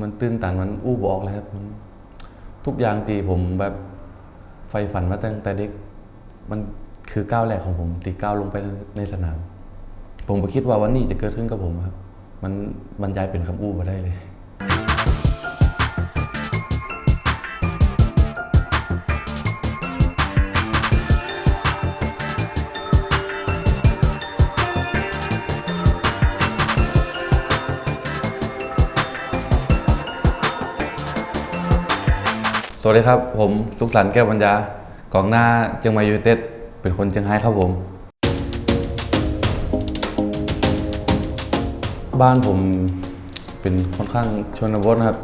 มันตื้นตันมันอู้บอกเลยครับมันทุกอย่างตีผมแบบไฟฝันมาตั้งแต่เด็ก มันคือก้าวแรกของผม ตีก้าวลงไปในสนาม ผมไปคิดว่าวันนี้จะเกิดขึ้นกับผมครับ มันบรรยายเป็นคำอู้มาได้เลย สวัสดีครับ ผมสุขสันต์แก้วปัญญากองหน้าเชียงใหม่ยูเต็ดเป็นคนเชียงรายครับผม บ้านผมเป็นค่อนข้างชนบทนะครับ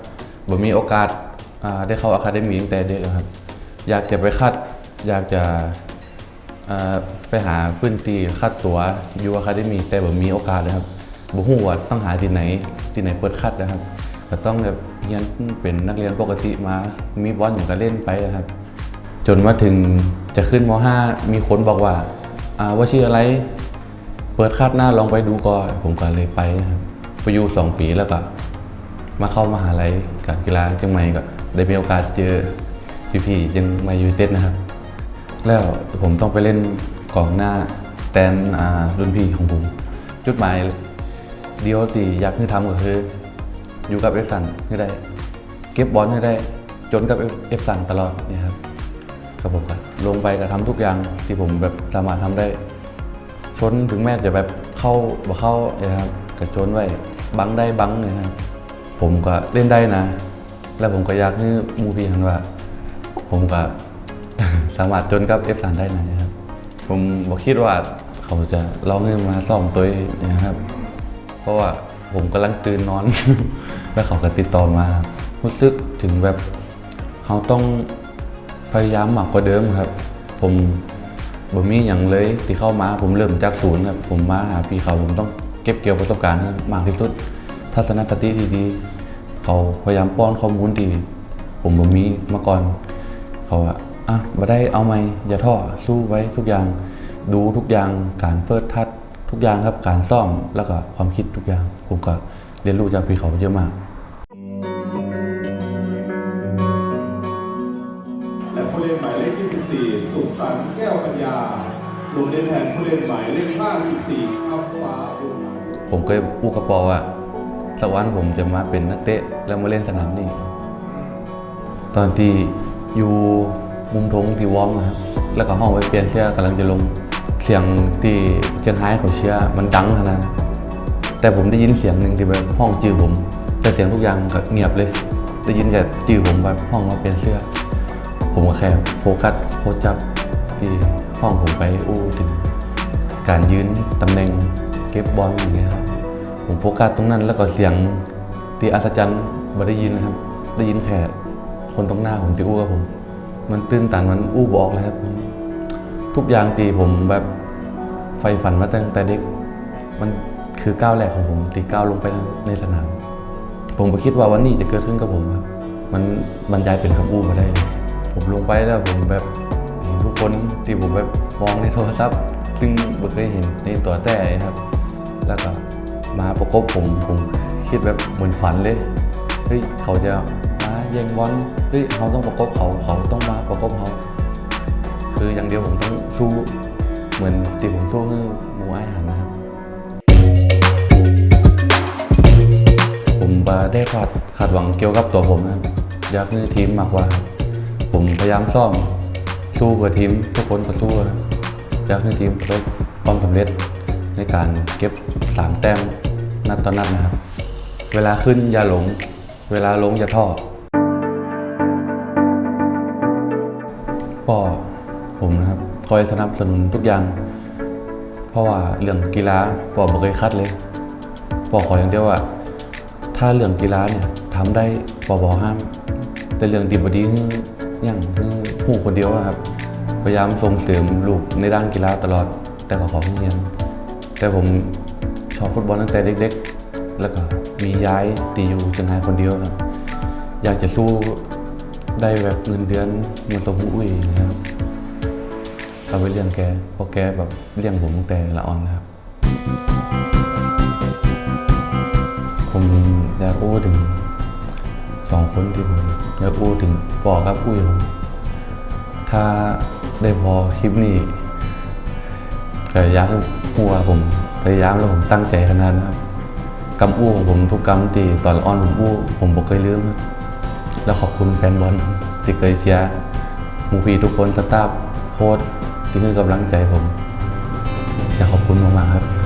ผมมีโอกาสาได้เข้าอะคาเดมีตั้งแต่เด็กครับ อยากจะไปคัด อยากจะไปหาพื้นที่คัดตัวอยู่อะคาเดมีแต่ผมมีโอกาสนะครับบ่ฮู้ว่าต้องหาที่ไหนที่ไหนเปิดคัดนะครับก็ต้องแบบ รียนเป็นนักเรียนปกติมา มีบอลอย่างก็เล่นไปนะครับ จนมาถึงจะขึ้นม .5 มีคนบอกว่าอ่าว่าชื่ออะไร เปิดคาดหน้าลองไปดูก่อนผมก็เลยไปนะครับไปอยู่สองปีแล้วก็มาเข้ามหาลัยการกีฬาเชียงใหม่ก็ได้มีโอกาสเจอพี่ๆเชียงม่ยูเต็ดนะครับ แล้วผมต้องไปเล่นกองหน้าแตนอ่ารุ่นพี่ของผม จุดหมายเดียวที่อยากให้ทำก็คือ อยู่กับเอฟซันให้ได้ เก็บบอลให้ได้ จนกับเอฟซันตลอดเนี่ยครับกับผมก็ลงไปก็ทำทุกอย่างที่ผมแบบสามารถทำได้ ชนถึงแม้จะแบบเข้าบ่เข้านะครับก็ชนไว้บังได้บังเลยนะครับผมก็เล่นได้นะ แล้วผมก็อยากให้มูพี่หันว่า ผมก็สามารถจนกับ F3 ได้นะครับ ผมบอกคิดว่าเขาจะลองให้มาซ่อมตัวเองนะครับ เพราะว่า ผมกำลังตื่นนอน แล้วเขาก็ติดต่อมาครู้สึกถึงแบบเขาต้องพยายามมากกว่าเดิมครับ ผมผมมีอย่างเลยที่เข้ามาผมเริ่มจากศูนย์ครับผมมาหาพี่เขาผมต้องเก็บเกี่ยวประสบการณ์มากที่สุดทัศนคติที่ดีเขาพยายามป้อนข้อมูลที่ผมบ่มีมาก่อน เขาว่าอะมาได้เอาไหมอย่าท้อสู้ไว้ทุกอย่าง ดูทุกอย่างการเฟิร์สทัช ทุกอย่างครับการซ่อมแล้วก็ความคิดทุกอย่าง ผมก็เรียนรู้จากพี่เขาเยอะมากและผู้เล่นหมายเลขที่14 สุขสันต์แก้วปัญญาลงเล่นแทนผู้เล่นหมายเลข54ข้ามฟ้าบุญมาผมเคยพูดกับปอว่าสักวันผมจะมาเป็นนักเตะแล้วมาเล่นสนามนี้ตอนที่อยู่มุมทงที่วอร์มนะครับ แล้วก็ห้องไปเปลี่ยนเสื้อกำลังจะลงเสียงที่เชียงไฮ้เขาเชียร์มันดังขนาดนั้นแต่ผมได้ยินเสียงหนึ่งที่แบบห้องจือผมแต่เสียงทุกอย่างก็เงียบเลย ได้ยินแต่จือผมแบบห้องมาเปลี่ยนเสื้อ ผมก็แค่โฟกัสโฟจับที่ห้องผมไปอู้ถึงการยืนตำแหน่งเก็บบอลอย่างเงี้ยครับผมโฟกัสตรงนั้นแล้วก็เสียงที่อัศจรรย์ไม่ได้ยินนะครับ ได้ยินแค่คนตรงหน้าผมที่อู้กับผม มันตื้นตันมันอู้บอกเลยครับ ทุกอย่างตีผมแบบ ไฟฝันมาตั้งแต่เด็กมันคือก้าวแรกของผมตีก้าวลงไปในสนาม ผมก็คิดว่าวันนี้จะเกิดขึ้นกับผมครับมันบรรยายเป็นคำอู้มาได้ ผมลงไปแล้วผมแบบเห็นทุกคนที่ผมแบบมองในโทรศัพท์ ซึ่งไม่เคยเห็นในตัวแต่ครับ แล้วก็มาประกบผมผมคิดแบบเหมือนฝันเลยเฮ้ยเขาจะมาแย่งบอลเฮ้ยเขาต้องประกบเขาเขาต้องมาประกบเขาคืออย่างเดียวผมต้องสู้ เหมือนที่ผมสู้ให้หมูไอ้หันนะครับ ผมบาได้คาดคาดหวังเกี่ยวกับตัวผมนะครับอยากให้ทีมมากกว่าครับผมพยายามซ้อมสู้เพื่อทีมทุกคนก็สู้ครับอยากให้ทีมประสบความสำเร็จในการเก็บสามแต้มนัดต่อนนัดนะครับ เวลาขึ้นอย่าหลง เวลาลงอย่าท้อพ่อผมนะครับ คอยสนับสนุนทุกอย่าง เพราะว่าเรื่องกีฬาพ่อบ่เคยคัดเลยพ่อขออย่างเดียวว่า ถ้าเรื่องกีฬาเนี่ยทำได้ปอบอห้าม แต่เรื่องดีบดีอย่างคือผู้คนเดียวครับ พยายามส่งเสริมลูกในด้านกีฬาตลอด แต่ก็ขอเรียนแต่ผมชอบฟุตบอลตั้งแต่เด็ก ๆ แล้วก็มีย้ายตีอยู่เชียงรายคนเดียวครับ อยากจะสู้ได้แบบเงินเดือนเหมันตัวผู้อุ้ยนะครับ เอาไปเลี้ยงแกเพราะแกแบบเลี้ยงผมตั้งแต่ละอ่อนนะครับ ผมอยากพูดถึงสองคนที่ผมอยากอู้ถึงบอกับอุ้ยผมถ้าได้พอคลิปนี้ก็อยากให้หัวผมพยายามแล้วผมตั้งใจขนาดนะครับกำอู้ของผมทุกกำตีตอนออนผมอู้ผมบอกเคยลืมแล้วขอบคุณแฟนบอลที่เคยเชียร์หมูพีทุกคนสตาฟโค้ช ที่ให้กำลังใจผมอยากขอบคุณมากๆครับ